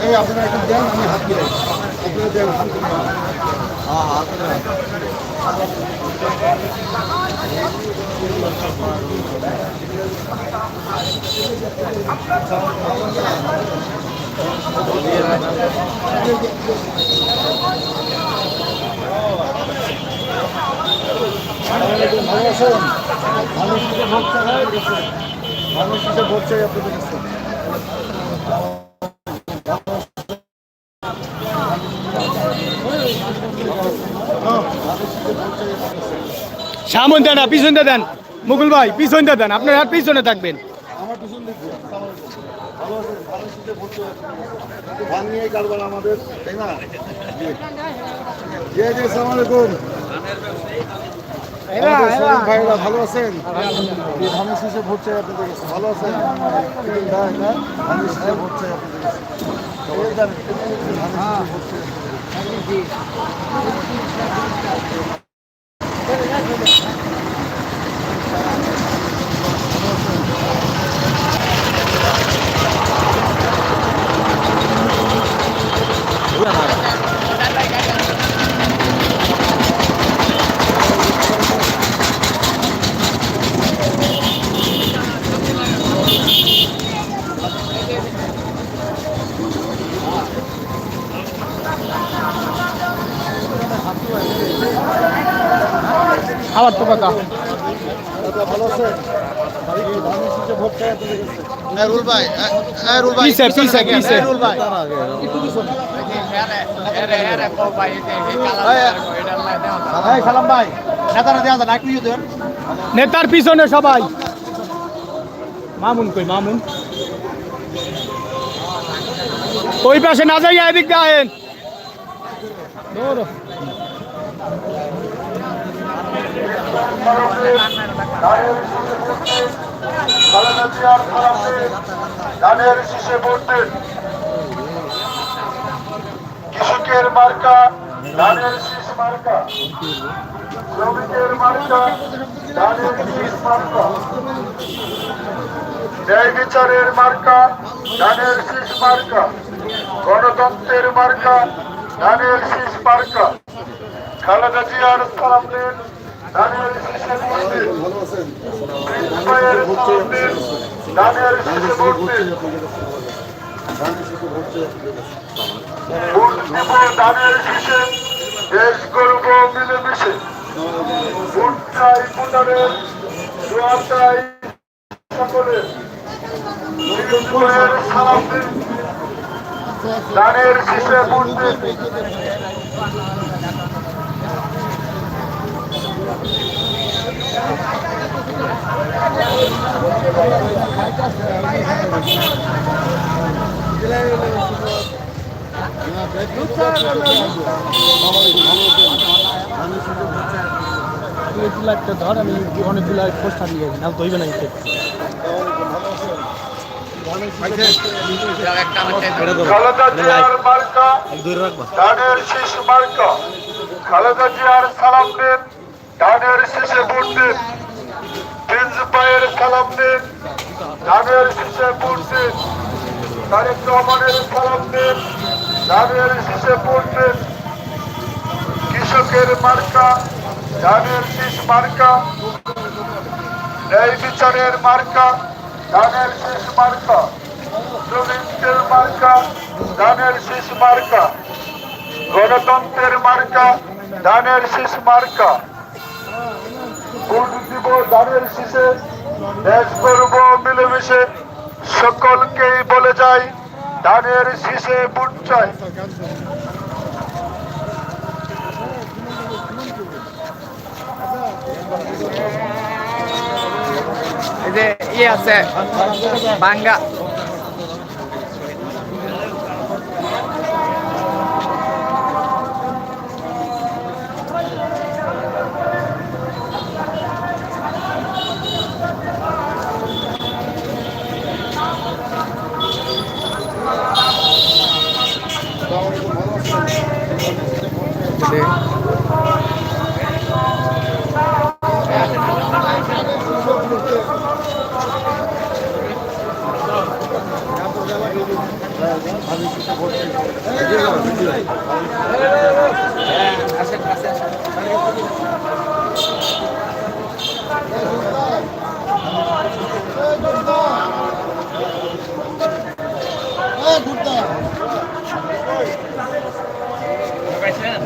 এই আপনারা একটু দেন আমি হাত মিলাই আপনারা দেন হাত মিলাই ভালো আছেন মানুষ কিসে ভোট চাই আপনাদের কাছে ভোট চাই আপনাদের কাছে সামনটা না, পিছনটা দেন। মুকুল ভাই, পিছনটা দেন। আপনার আর পিছনে থাকবেন। আমার পিছন দেখব ধান নিয়ে কারবার আমাদের তাই না? জি জি আলাইকুম। ভাইরা ভালো আছেন? ধানের শীষে ভোট চাই আপনাদের কাছে ভালো আছেন? না? ধানের শীষে ভোট চাই আপনাদের কাছে এই ধান, ধানের শীষে ভোট চাই আপনাদের কাছে। আবার তো কথা দাদা, ভালো আছেন এই ধানের শীষে ভোট চাই আপনাদের কাছে রুল ভাই রুল ভাই পিছে পিছে পিছে রুল ভাই একটু পিছন এই নেতারা না একটু ইয়ে নেতার পিছনে সবাই। মামুন কই মামুন? ওই পাশে না যাই এদিক দৌড়ো। ধানের শীষে ভোটবেন কৃষকের মার্কা, ধানের শীষ মার্কা, শ্রমিকের মার্কা, ধানের শীষ মার্কা। ন্যায় বিচারের মার্কা, ধানের শীষ মার্কা। গণতন্ত্রের মার্কা, ধানের শীষ মার্কা। খালেদা জিয়ার সালাম শীষে শীষে শীষে শীষে দেশ গর্ব মিলেমিশে ভোট ভোটারের দোয়া সকলের ভাইয়ের সালাম দিন ভোট দিন এগুলো একটা ধর আমি অনেকগুলো পোস্টার নিয়ে না দইবে না খালেদা জিয়ার সালাম দিন ধানের শীষে ভোট দিন প্রিন্স ভাইয়ের সালাম দিন ধানের শীষে ভোট দিন তারেক রহমানের সালাম দিন ধানের শীষে ভোট দিন কৃষকের মার্কা ধানের শীষ মার্কা ন্যায় বিচারের মার্কা ধানের শীষ মার্কা শ্রমিকদের মার্কা ধানের শীষ মার্কা গণতন্ত্রের মার্কা ধানের শীষ মার্কা ভোট দিব ধানের শীষে দেশ করব মিলেমিশে সকলকেই বলে যাই ধানের শীষে ভোট চাই এই যে ইয়ে আছে, বাঙ্গা।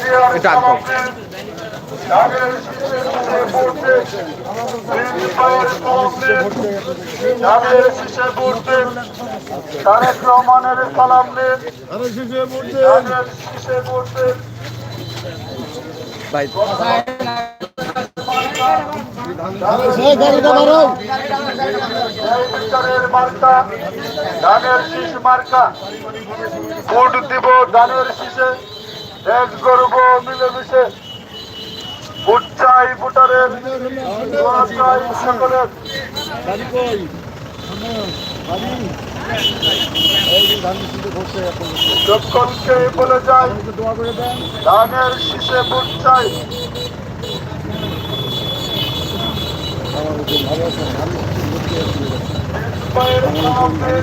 জিয়ার সালামে ধানের শীষে দেন তারেক রহমানের সালাম নেন। শীষে ভোট মার্কা ধানের শীষ মার্কা ভোট দিব ধানের শীষে দেশ গর্ব মিলেমিশে ভোট চাই ভোটারের সকলের সকলকে বলে যাই ধানের শীষে ভোট চাই। আমাদের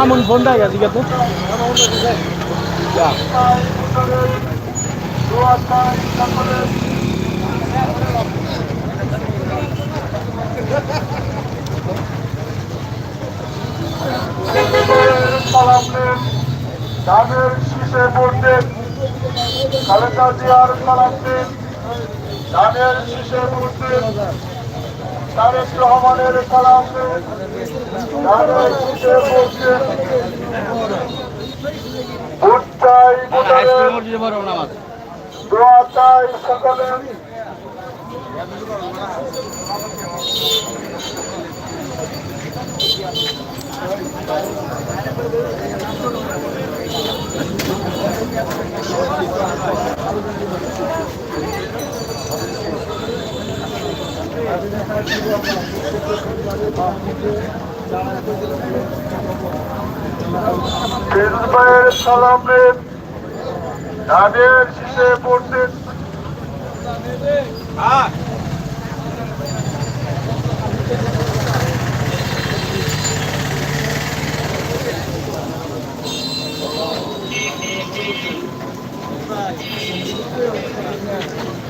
আমন ফোন দেয় গেছে তো দোয়া চাই সকলের সালাম দিন ধানের শীষে দিন খালেদা জিয়ার সালাম দিন ধানের শীষে ভোট দিন তারেক রহমানের দিন ধানের শীষে ভোট দিন ভোটারের দোয়া চাই সকলের প্রিন্সিপালের সালাম ধানের শীষে ভোট দিন আসসালামাইকুম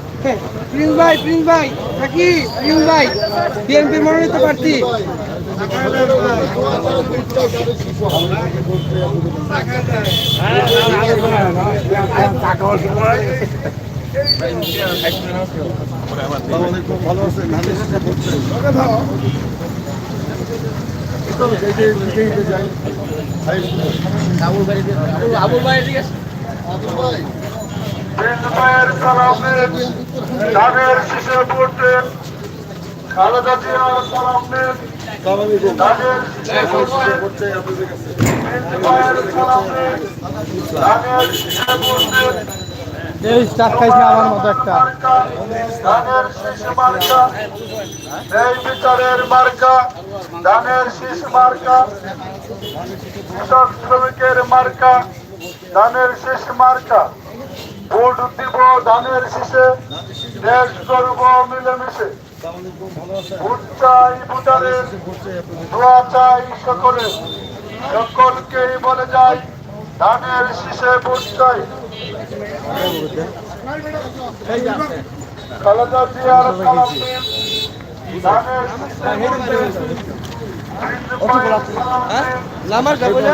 প্রিন্স ভাই প্রিন্স ভাই থাকি প্রিন্স ভাই বিএনপির মনোনীত প্রার্থী ভালো আছেন ধানের শীষে ভোট চাই এই যে দিকে দিকে যাই প্রিন্স ভাইয়ের সালামে ধানের শীষে ভোট দেন খালেদা জিয়ার সালামে ধানের শীষে ভোট দেন ভোট চাই আপনাদের কাছে প্রিন্স ভাইয়ের সালামে ধানের শীষে ভোট দেন এই স্টার খাইছে আমার মতো ভোট দিব ধানের শীষে দেশ করব মিলেমিশে। ভোট চাই ভোটারের দোয়া চাই সকলে সকলকেই বলে যাই ধানের শীষে ভোট চাই। খালেদা জিয়ার ধানের শীষে লামার যাব না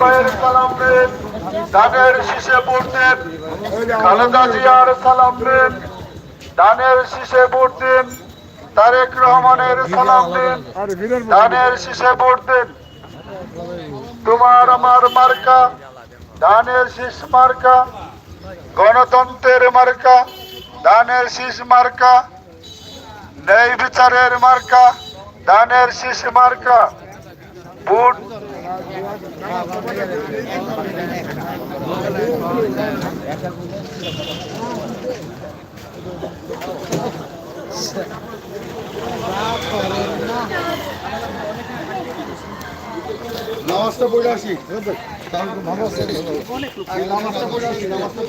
ভাইয়ের সালাম নেন ধানের শীষে ভোট দেন খালেদা জিয়ার সালাম নেন ধানের শীষে ভোট দেন তারেক রহমানের সালাম দেন। ধানের শীষে ভোট দেন। তোমার আমার মার্কা ধানের শীষ মার্কা গণতন্ত্রের মার্কা ধানের শীষ মার্কা ন্যায় বিচারের মার্কা ধানের শীষ মার্কা। ভোট নামাজটা পড়ে আসি। নামাজটা পড়ে আসি নামাজটা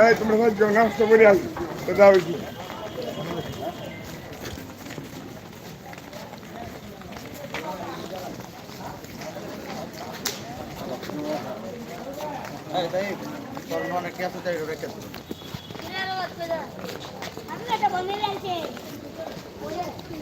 এই তোমরা যাও, নামাজটা পড়ে আসি। যাও কি আমি একটা বন্ধু লাগছে